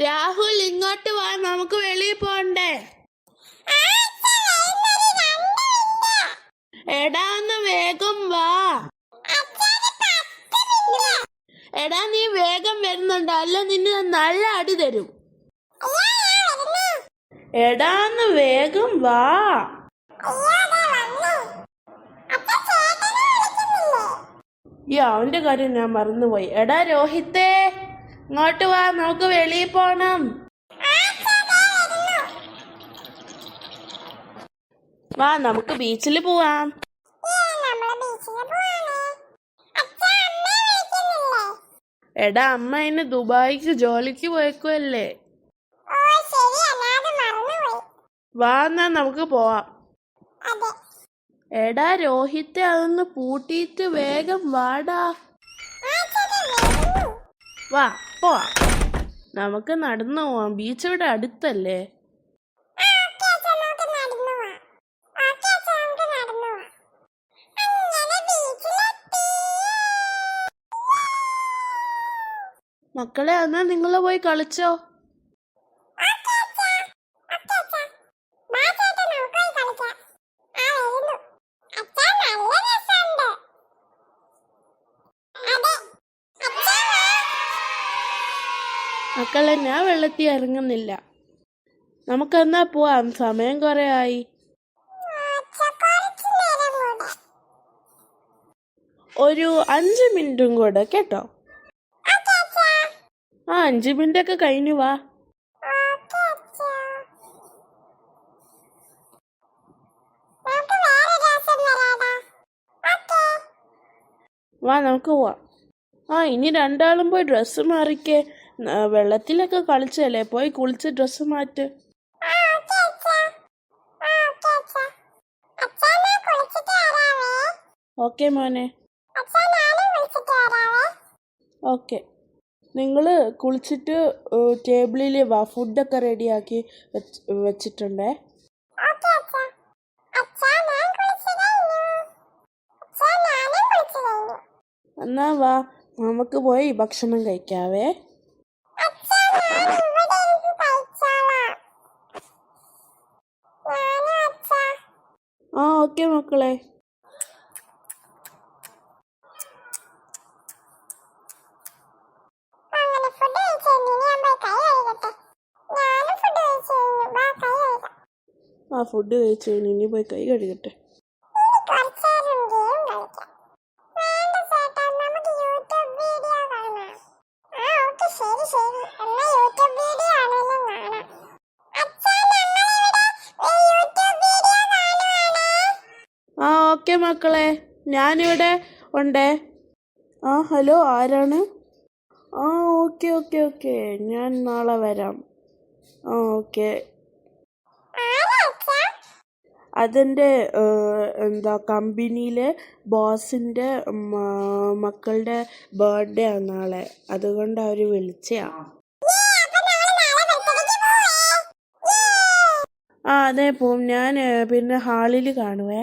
രാഹുൽ ഇങ്ങോട്ട് വാ നമുക്ക് വെളിയിൽ പോണ്ടേ? എടാ ഒന്ന് വേഗം വാ. എടാ നീ വേഗം വരുന്നുണ്ട്. അല്ല നിന്നെ നല്ല അടി തരും. എടാ ഒന്ന് വേഗം വാ. അവന്റെ കാര്യം ഞാൻ മറന്നുപോയി. എടാ രോഹിത്തേ. ഇങ്ങോട്ട് വാ നമുക്ക് വെളിയിൽ പോണം. വാ നമുക്ക് ബീച്ചിൽ പോവാം. എടാ അമ്മ ഇന്ന് ദുബായിക്ക് ജോലിക്ക് പോയേക്കുമല്ലേ വാ എന്നാ നമുക്ക് പോവാം. എടാ രോഹിത്തെ അതൊന്ന് പൂട്ടിയിട്ട് വേഗം വാടാ. വാ. പോവാം നമുക്ക് നടന്നു പോവാം. ബീച്ച് ഇവിടെ അടുത്തല്ലേ? മക്കളെ എന്നാ നിങ്ങൾ പോയി കളിച്ചോ? മക്കളെ ഞാൻ വെള്ളത്തിൽ ഇറങ്ങുന്നില്ല. നമുക്കെന്നാ പോവാം? സമയം കുറെ ആയി. ഒരു അഞ്ച് മിനിറ്റും കൂടെ കേട്ടോ? ആ അഞ്ച് മിനിറ്റ് ഒക്കെ കഴിഞ്ഞു വാ. വാ നമുക്ക് പോവാം. ആ ഇനി രണ്ടാളും പോയി ഡ്രസ്സ് മാറിക്കേ. വെള്ളത്തിലൊക്കെ കളിച്ചല്ലേ? പോയി കുളിച്ച് ഡ്രസ്സ് മാറ്റ്. ഓക്കെ മോനെ. ഓക്കെ. നിങ്ങൾ കുളിച്ചിട്ട് ടേബിളിൽ വാ ഫുഡൊക്കെ റെഡിയാക്കി വെച്ച് വെച്ചിട്ടുണ്ടേ. എന്നാ വാ നമുക്ക് പോയി ഭക്ഷണം കഴിക്കാവേ. ആ ഓക്കെ മക്കളെ. ആ ഫുഡ് കഴിച്ചു കഴിഞ്ഞ് ഇനി പോയി കൈ കഴുകട്ടെ. ആ ഓക്കെ മക്കളെ. ഞാനിവിടെ ഉണ്ടേ. ആ ഹലോ ആരാണ്? ആ ഓക്കെ ഓക്കെ ഓക്കെ. ഞാൻ നാളെ വരാം. ആ ഓക്കെ. അതെന്റെ എന്താ കമ്പനിയിലെ ബോസിന്റെ മക്കളുടെ ബർത്ത്ഡേ ആണ് നാളെ. അതുകൊണ്ട് അവർ വിളിച്ചയാ. ആ. അതെ പോവും. ഞാൻ പിന്നെ ഹാളിൽ കാണുവേ.